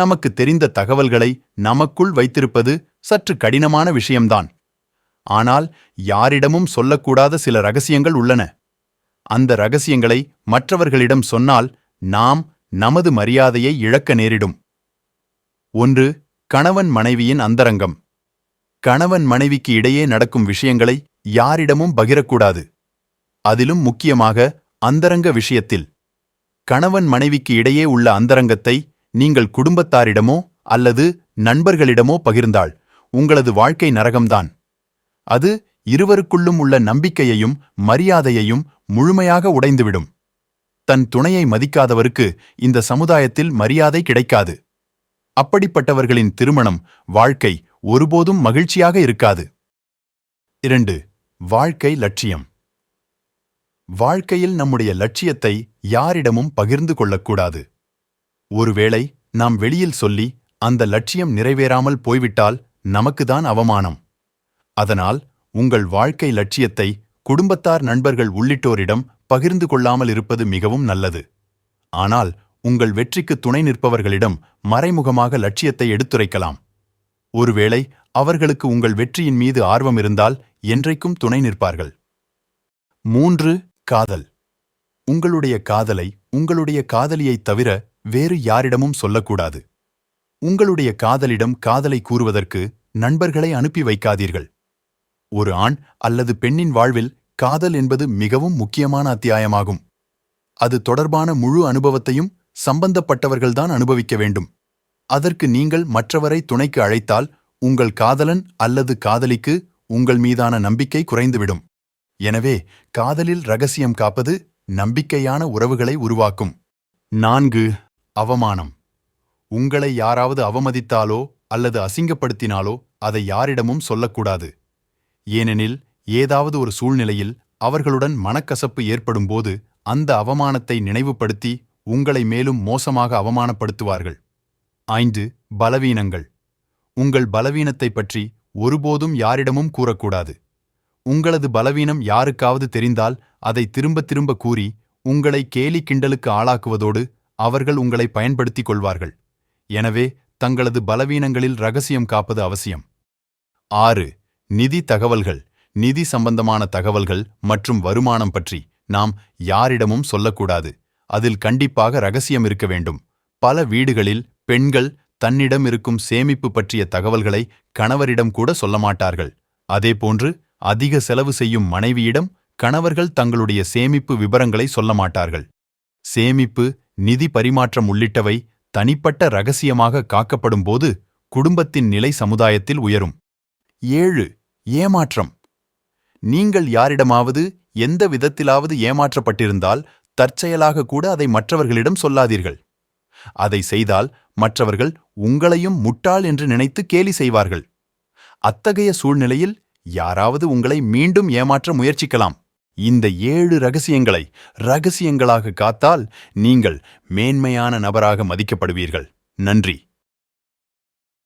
நமக்கு தெரிந்த தகவல்களை நமக்குள் வைத்திருப்பது சற்று கடினமான விஷயம்தான். ஆனால் யாரிடமும் சொல்லக்கூடாத சில ரகசியங்கள் உள்ளன. அந்த ரகசியங்களை மற்றவர்களிடம் சொன்னால் நாம் நமது மரியாதையை இழக்க நேரிடும். ஒன்று கணவன் மனைவியின் அந்தரங்கம். கணவன் மனைவிக்கு இடையே நடக்கும் விஷயங்களை யாரிடமும் பகிரக்கூடாது. அதிலும் முக்கியமாக அந்தரங்க விஷயத்தில். கணவன் மனைவிக்கு இடையே உள்ள அந்தரங்கத்தை நீங்கள் குடும்பத்தாரிடமோ அல்லது நண்பர்களிடமோ பகிர்ந்தால் உங்களது வாழ்க்கை நரகம்தான். அது இருவருக்குள்ளும் உள்ள நம்பிக்கையையும் மரியாதையையும் முழுமையாக உடைந்துவிடும். தன் துணையை மதிக்காதவருக்கு இந்த சமுதாயத்தில் மரியாதை கிடைக்காது. அப்படிப்பட்டவர்களின் திருமணம் வாழ்க்கை ஒருபோதும் மகிழ்ச்சியாக இருக்காது. இரண்டு வாழ்க்கை லட்சியம். வாழ்க்கையில் நம்முடைய லட்சியத்தை யாரிடமும் பகிர்ந்து கொள்ளக்கூடாது. ஒருவேளை நாம் வெளியில் சொல்லி அந்த லட்சியம் நிறைவேறாமல் போய்விட்டால் நமக்குதான் அவமானம். அதனால் உங்கள் வாழ்க்கை லட்சியத்தை குடும்பத்தார் நண்பர்கள் உள்ளிட்டோரிடம் பகிர்ந்து கொள்ளாமல் இருப்பது மிகவும் நல்லது. ஆனால் உங்கள் வெற்றிக்கு துணை நிற்பவர்களிடம் மறைமுகமாக லட்சியத்தை எடுத்துரைக்கலாம். ஒருவேளை அவர்களுக்கு உங்கள் வெற்றியின் மீது ஆர்வம் இருந்தால் என்றைக்கும் துணை நிற்பார்கள். மூன்று காதல். உங்களுடைய காதலை உங்களுடைய காதலியைத் தவிர வேறு யாரிடமும் சொல்லக்கூடாது. உங்களுடைய காதலிடம் காதலை கூறுவதற்கு நண்பர்களை அனுப்பி வைக்காதீர்கள். ஒரு ஆண் அல்லது பெண்ணின் வாழ்வில் காதல் என்பது மிகவும் முக்கியமான அத்தியாயமாகும். அது தொடர்பான முழு அனுபவத்தையும் சம்பந்தப்பட்டவர்கள்தான் அனுபவிக்க வேண்டும். அதற்கு நீங்கள் மற்றவரை துணைக்கு அழைத்தால் உங்கள் காதலன் அல்லது காதலிக்கு உங்கள் மீதான நம்பிக்கை குறைந்துவிடும். எனவே காதலில் ரகசியம் காப்பது நம்பிக்கையான உறவுகளை உருவாக்கும். நான்கு அவமானம். உங்களை யாராவது அவமதித்தாலோ அல்லது அசிங்கப்படுத்தினாலோ அதை யாரிடமும் சொல்லக்கூடாது. ஏனெனில் ஏதாவது ஒரு சூழ்நிலையில் அவர்களுடன் மனக்கசப்பு ஏற்படும்போது அந்த அவமானத்தை நினைவுபடுத்தி உங்களை மேலும் மோசமாக அவமானப்படுத்துவார்கள். ஐந்து பலவீனங்கள். உங்கள் பலவீனத்தைப் பற்றி ஒருபோதும் யாரிடமும் கூறக்கூடாது. உங்களது பலவீனம் யாருக்காவது தெரிந்தால் அதை திரும்ப திரும்ப கூறி உங்களை கேலி கிண்டலுக்கு ஆளாக்குவதோடு அவர்கள் உங்களை பயன்படுத்திக் கொள்வார்கள். எனவே தங்களது பலவீனங்களில் ரகசியம் காப்பது அவசியம். ஆறு நிதி தகவல்கள் நிதி சம்பந்தமான தகவல்கள் மற்றும் வருமானம் பற்றி நாம் யாரிடமும் சொல்லக்கூடாது. அதில் கண்டிப்பாக ரகசியம் இருக்க வேண்டும். பல வீடுகளில் பெண்கள் தன்னிடம் இருக்கும் சேமிப்பு பற்றிய தகவல்களை கணவரிடம் கூட சொல்ல மாட்டார்கள். அதேபோன்று அதிக செலவு செய்யும் மனைவியிடம் கணவர்கள் தங்களுடைய சேமிப்பு விபரங்களை சொல்ல மாட்டார்கள். சேமிப்பு நிதி பரிமாற்றம் உள்ளிட்டவை தனிப்பட்ட ரகசியமாக காக்கப்படும்போது குடும்பத்தின் நிலை சமுதாயத்தில் உயரும். ஏழு ஏமாற்றம். நீங்கள் யாரிடமாவது எந்த விதத்திலாவது ஏமாற்றப்பட்டிருந்தால் தற்செயலாக கூட அதை மற்றவர்களிடம் சொல்லாதீர்கள். அதை செய்தால் மற்றவர்கள் உங்களையும் முட்டாள் என்று நினைத்து கேலி செய்வார்கள். அத்தகைய சூழ்நிலையில் யாராவது உங்களை மீண்டும் ஏமாற்ற முயற்சிக்கலாம். இந்த ஏழு ரகசியங்களை ரகசியங்களாக காத்தால் நீங்கள் மேன்மையான நபராக மதிக்கப்படுவீர்கள். நன்றி.